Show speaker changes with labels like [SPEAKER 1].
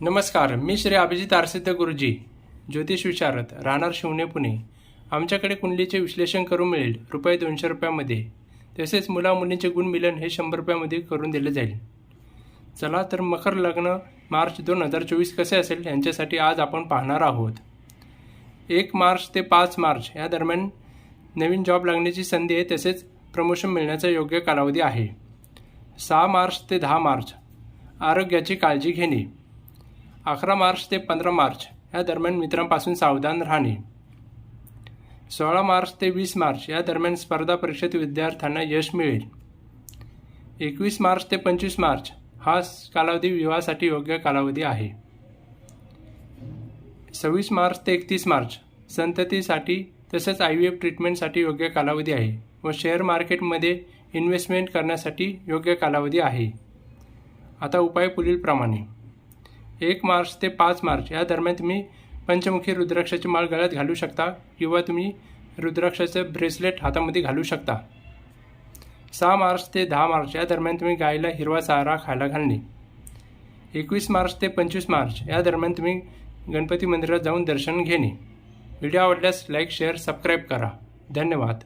[SPEAKER 1] नमस्कार मी श्री अभिजित आरसिद्ध गुरुजी ज्योतिष विशारद राहणार शिवणे पुणे. आमच्याकडे कुंडलीचे विश्लेषण करून मिळेल रुपये दोनशे रुपयामध्ये. तसेच मुला मुलींचे गुण मिलन हे शंभर रुपयामध्ये करून दिले जाईल. चला तर मकर लग्न मार्च दोन हजार चोवीस कसे असेल यांच्यासाठी आज आपण पाहणार आहोत. एक मार्च ते पाच मार्च या दरम्यान नवीन जॉब लागण्याची संधी आहे तसेच प्रमोशन मिळण्याचा योग्य कालावधी आहे. सहा मार्च ते दहा मार्च आरोग्याची काळजी घेणे. अकरा मार्च ते पंधरा मार्च या दरम्यान मित्रांपासून सावधान राहणे. सोळा मार्च ते वीस मार्च या दरम्यान स्पर्धा परीक्षेत विद्यार्थ्यांना यश मिळेल. एकवीस मार्च ते पंचवीस मार्च हा कालावधी विवाहासाठी योग्य कालावधी आहे. सव्वीस मार्च ते एकतीस मार्च संततीसाठी तसेच आय व्ही एफ ट्रीटमेंटसाठी योग्य कालावधी आहे व शेअर मार्केटमध्ये इन्व्हेस्टमेंट करण्यासाठी योग्य कालावधी आहे. आता उपाय पुढीलप्रमाणे. एक मार्च ते पाच मार्च. या दरम्यान तुम्ही पंचमुखी रुद्राक्षाची माळ गळ्यात घालू शकता किंवा तुम्ही रुद्राक्षाचं ब्रेसलेट हातामध्ये घालू शकता. सहा मार्च ते दहा मार्च. या दरम्यान तुम्ही गायीला हिरवा चारा खायला घालणे. एकवीस मार्च ते पंचवीस मार्च. या दरम्यान तुम्ही गणपती मंदिरात जाऊन दर्शन घेणे. व्हिडिओ आवडल्यास लाईक शेअर सबस्क्राईब करा. धन्यवाद.